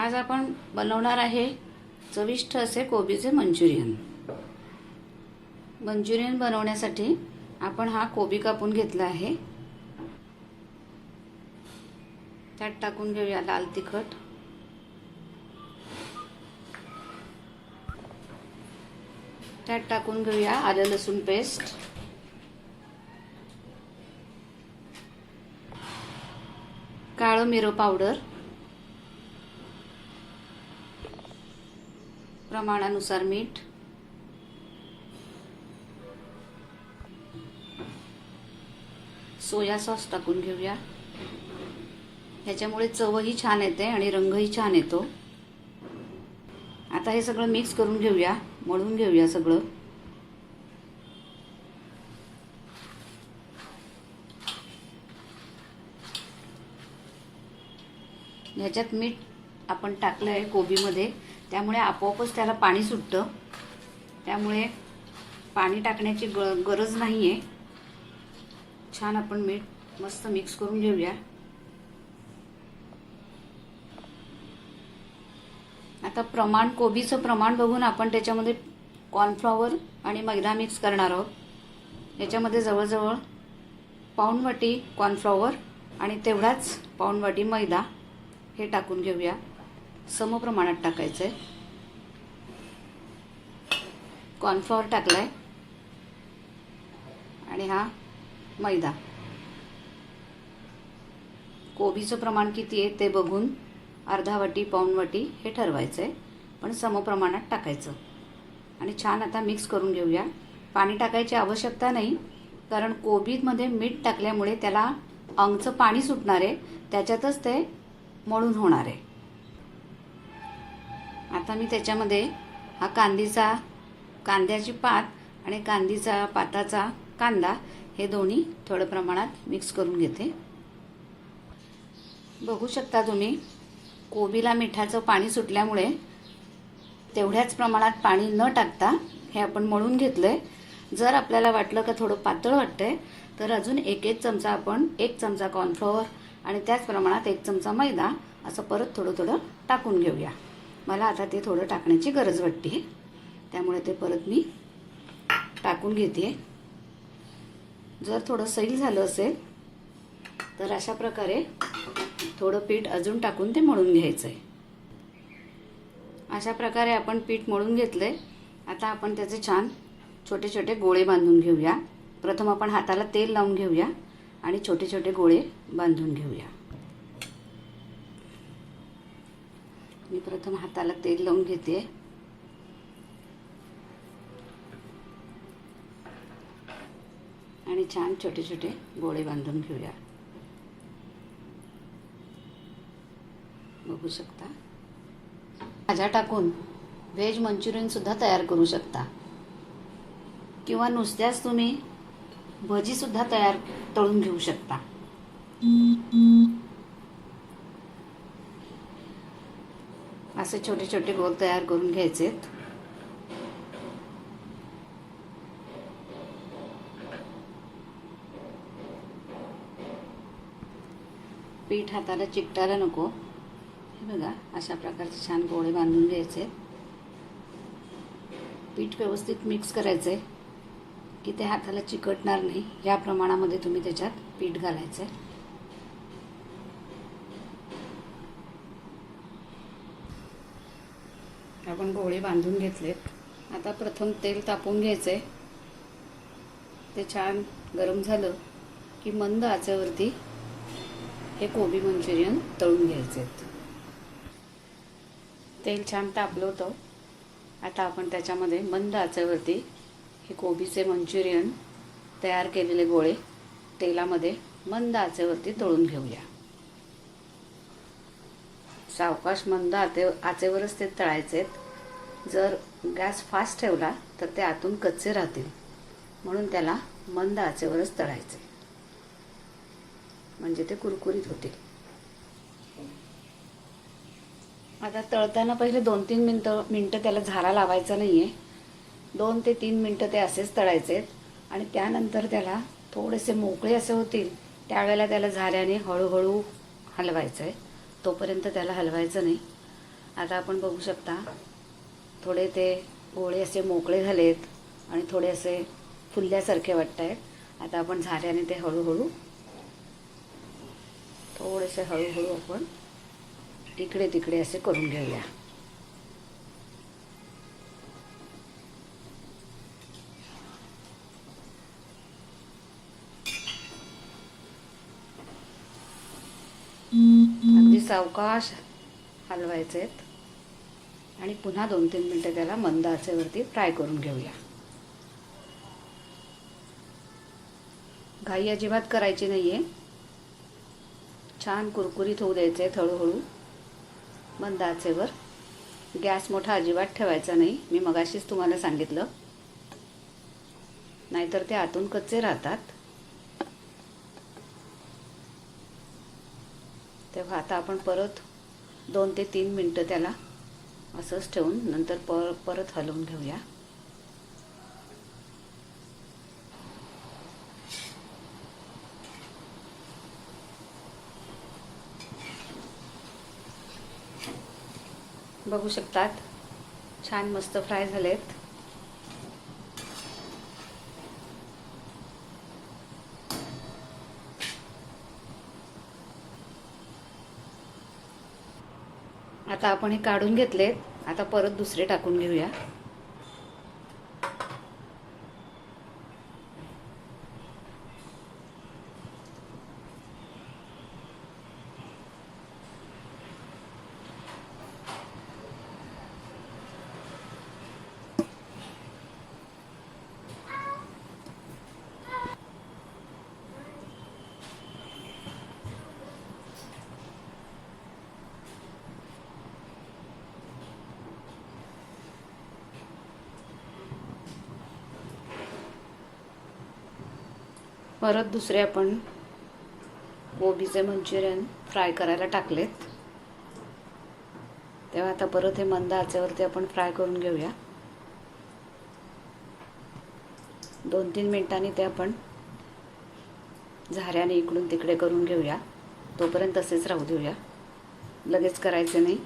आज आपण बनवणार आहे चविष्ट असे कोबीचे मंचुरियन. मंचुरियन बनवण्यासाठी आपण हा कोबी कापून घेतला आहे. त्यात टाकून घेऊया लाल तिखट. त्यात टाकून घेऊया आलं लसूण पेस्ट. काळं मिरं पावडर. प्रमाणानुसार मीठ. सोया सॉस टाकून घेऊया. ह्याच्यामुळे चवही छान येते आणि रंगही छान येतो. आता हे सगळं मिक्स करून घेऊया मळून घेऊया सगळं. ह्याच्यात मीठ आपण टाकलं आहे कोबीमध्ये. त्यामुळे आपोआपच त्याला पाणी सुटतं. त्यामुळे पाणी टाकण्याची ग गरज नाही आहे छान आपण मीठ मस्त मिक्स करून घेऊया. आता प्रमाण कोबीचं प्रमाण बघून आपण त्याच्यामध्ये कॉर्नफ्लॉवर आणि मैदा मिक्स करणार आहोत. याच्यामध्ये जवळजवळ पाऊण वाटी कॉर्नफ्लॉवर आणि तेवढाच पाऊण वाटी मैदा हे टाकून घेऊया. समप्रमाणात टाकायचं आहे कॉर्नफ्लॉवर टाकला आहे आणि हा मैदा. कोबीचं प्रमाण किती आहे ते बघून अर्धा वाटी पाऊण वाटी हे ठरवायचं आहे पण समप्रमाणात टाकायचं. आणि छान आता मिक्स करून घेऊया. पाणी टाकायची आवश्यकता नाही कारण कोबीमध्ये मीठ टाकल्यामुळे त्याला अंगचं पाणी सुटणार आहे. त्याच्यातच ते मळून होणार आहे. आता मी त्याच्यामध्ये हा कांदीचा कांद्याची पात आणि कांदीचा पाताचा कांदा हे दोन्ही थोड्या प्रमाणात मिक्स करून घेते. बघू शकता तुम्ही कोबीला मिठाचं पाणी सुटल्यामुळे तेवढ्याच प्रमाणात पाणी न टाकता हे आपण मळून घेतलं आहे जर आपल्याला वाटलं का थोडं पातळ वाटतंय तर अजून एक एक चमचा आपण एक चमचा कॉर्नफ्लॉवर आणि त्याच प्रमाणात एक चमचा मैदा असं परत थोडं थोडं टाकून घेऊया. मला आता ते थोडं टाकण्याची गरज वाटते. त्यामुळे ते परत मी टाकून घेते. जर थोडं सैल झालं असेल तर अशा प्रकारे थोडं पीठ अजून टाकून ते मळून घ्यायचं आहे अशा प्रकारे आपण पीठ मळून घेतलं आहे आता आपण त्याचे छान छोटे छोटे गोळे बांधून घेऊया. प्रथम आपण हाताला तेल लावून घेऊया आणि छोटे छोटे गोळे बांधून घेऊया. मी प्रथम हाताला तेल लावून घेते. आणि छान छोटे छोटे गोळे बांधून घेऊया. बघू शकता? भाज्या टाकून व्हेज मंचुरियन सुद्धा तयार करू शकता. किंवा नुसत्याच तुम्ही भजी सुद्धा तयार तळून घेऊ शकता. असे छोटे छोटे गोल तयार करून घ्यायचे. पीठ हाताला चिकटायला नको. हे बघा अशा प्रकारचे छान गोळे बांधून घ्यायचे. पीठ व्यवस्थित मिक्स करायचे की ते हाताला चिकटणार नाही. या प्रमाणामध्ये तुम्ही त्याच्यात पीठ घालायचं आहे आपण गोळे बांधून घेतलेत. आता प्रथम तेल तापून घ्यायचंय. ते छान गरम झालं की मंद आचेवरती हे कोबी मंचुरियन तळून घ्यायचे तेल छान तापलं होतं. आता आपण त्याच्यामध्ये मंद आचेवरती हे कोबीचे मंचुरियन तयार केलेले गोळे तेलामध्ये मंद आचेवरती तळून घेऊया. सावकाश मंद आते आचेवरच ते तळायचे जर गॅस फास्ट ठेवला तर ते आतून कच्चे राहतील. म्हणून त्याला मंद आचेवरच तळायचे. म्हणजे ते कुरकुरीत होतील. आता तळताना पहिले दोन तीन मिनटं मिनटं त्याला झारा लावायचा नाही आहे दोन ते तीन मिनटं ते असेच तळायचे. आहेत आणि त्यानंतर त्याला थोडेसे मोकळे असे होतील त्यावेळेला त्याला झाऱ्याने हळूहळू हलवायचं आहे तोपर्यंत त्याला हलवायचं नाही. आता आपण बघू शकता थोडे ते गोळे असे मोकळे झालेत आणि थोडे असे फुलल्यासारखे वाटत आहेत आता आपण झाऱ्याने ते हळूहळू थोडेसे हळूहळू आपण इकडे तिकडे असे करून घेऊया. अगदी सावकाश हलवायचे आहेत आणि पुन्हा दोन तीन मिनटं त्याला मंद आचेवरती फ्राय करून घेऊया. घाई अजिबात करायची नाही आहे छान कुरकुरीत होऊ द्यायचे हळूहळू मंद आचेवर. गॅस मोठा अजिबात ठेवायचा नाही. मी मगाशीच तुम्हाला सांगितलं. नाहीतर ते आतून कच्चे राहतात. तेव्हा आता आपण परत दोन ते तीन मिनटं त्याला असंच ठेवून नंतर पर परत हलवून घेऊया. बघू शकतात. छान मस्त फ्राय झालेत. आता आपण हे काढून घेतलेत. आता परत दुसरे टाकून घेऊया. परत दुसरे आपण कोबीचे मंचुरियन फ्राय करायला टाकलेत. तेव्हा आता परत हे मंद आचेवरती आपण फ्राय करून घेऊया. दोन तीन मिनिटांनी ते आपण झाऱ्याने इकडून तिकडे करून घेऊया. तोपर्यंत तसेच राहू देऊया. लगेच करायचे नाही.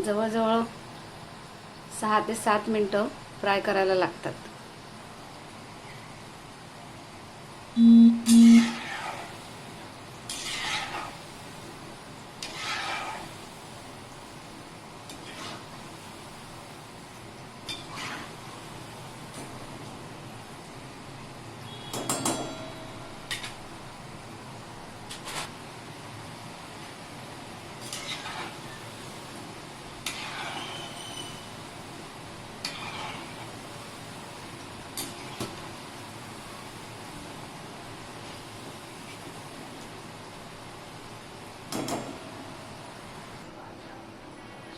जवळजवळ सहा ते सात मिनटं फ्राय करायला लागतात.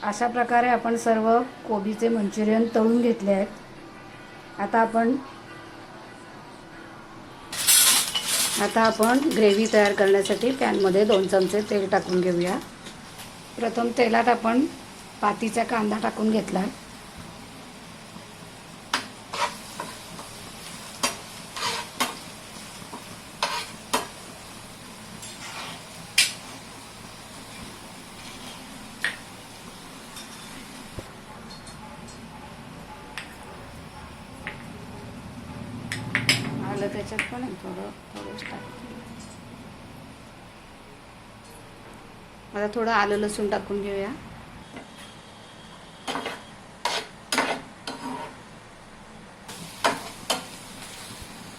अशा प्रकारे आपण सर्व कोबीचे मंचुरियन तळून घेतले आहेत. आता आपण आता आपण ग्रेव्ही तयार करण्यासाठी पॅनमध्ये दोन चमचे तेल टाकून घेऊया. प्रथम तेलात आपण पातीचा कांदा टाकून घेतला. आलं पण आहे थोडं थोडंच टाकते आता थोडं आलं लसूण टाकून घेऊया.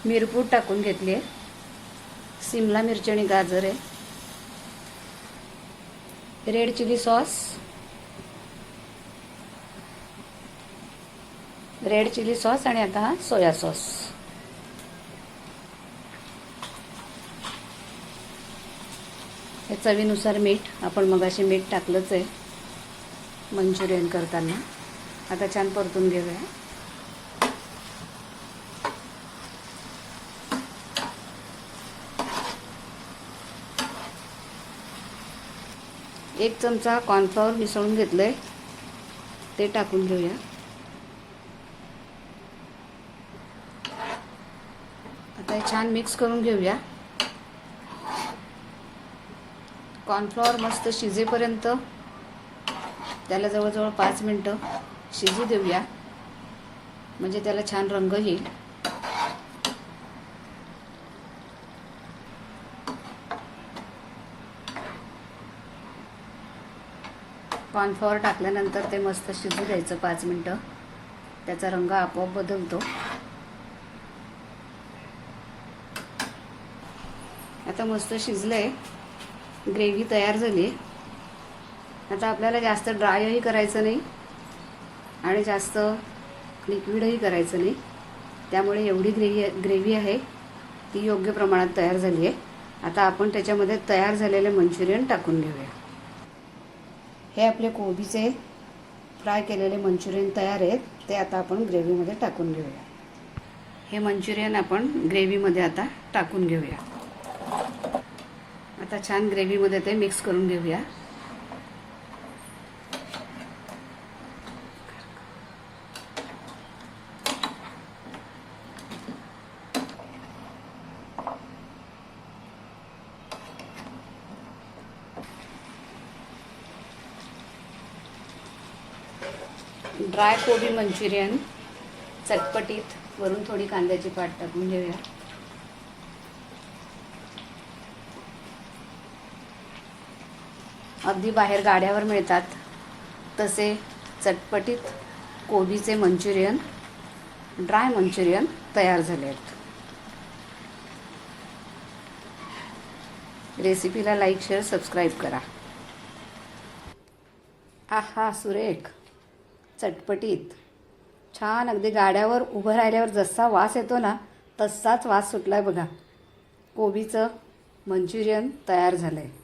मिरपूड टाकून घेतली आहे सिमला मिरची आणि गाजर आहे. Red chilli sauce. Red chilli sauce आणि आता हा सोया सॉस हे चवीनुसार मीठ आपण मगाशी मीठ टाकलंच आहे मंचुरियन करताना. आता छान परतून घेऊया. एक चमचा कॉर्नफ्लॉवर मिसळून घेतलंय. ते टाकून घेऊया. आता हे छान मिक्स करून घेऊया. कॉर्नफ्लॉवर मस्त शिजेपर्यंत. त्याला जवळजवळ पाच मिनटं शिजू देऊया. म्हणजे त्याला छान रंग येईल. कॉर्नफ्लॉवर टाकल्यानंतर ते मस्त शिजू द्यायचं पाच मिनटं. त्याचा रंग आपोआप बदलतो. आता मस्त शिजलंय. ग्रेव्ही तयार झाली आता आपल्याला जास्त ड्रायही करायचं नाही आणि जास्त लिक्विडही करायचं नाही. त्यामुळे एवढी ग्रेव्ही ग्रेव्ही आहे. ती योग्य प्रमाणात तयार झाली आहे. आता आपण त्याच्यामध्ये तयार झालेले मंचुरियन टाकून घेऊया. हे आपले कोबीचे फ्राय केलेले मंचुरियन तयार आहेत. ते आता आपण ग्रेव्हीमध्ये टाकून घेऊया. हे मंचुरियन आपण ग्रेव्हीमध्ये आता टाकून घेऊया. आता छान ग्रेव्हीमध्ये ते मिक्स करून घेऊया. ड्राय कोबी मंचुरियन चटपटीत वरून थोडी कांद्याची पाट टाकून घेऊया. अगदी बाहेर गाड्यावर मिळतात. तसे चटपटीत कोबीचे मंचुरियन ड्राय मंचुरियन तयार झाले आहेत. रेसिपीला लाईक शेअर सबस्क्राईब करा. आहा सुरेख. चटपटीत. छान अगदी गाड्यावर उभं राहिल्यावर जसा वास येतो ना तसाच वास सुटला आहे बघा. कोबीचं मंचुरियन तयार झालं आहे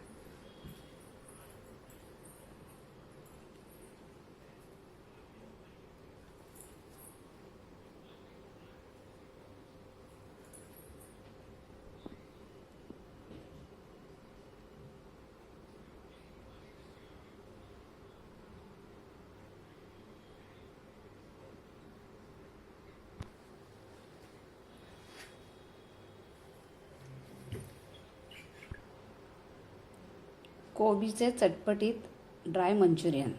कोबीचे चटपटीत ड्राय मंचुरियन.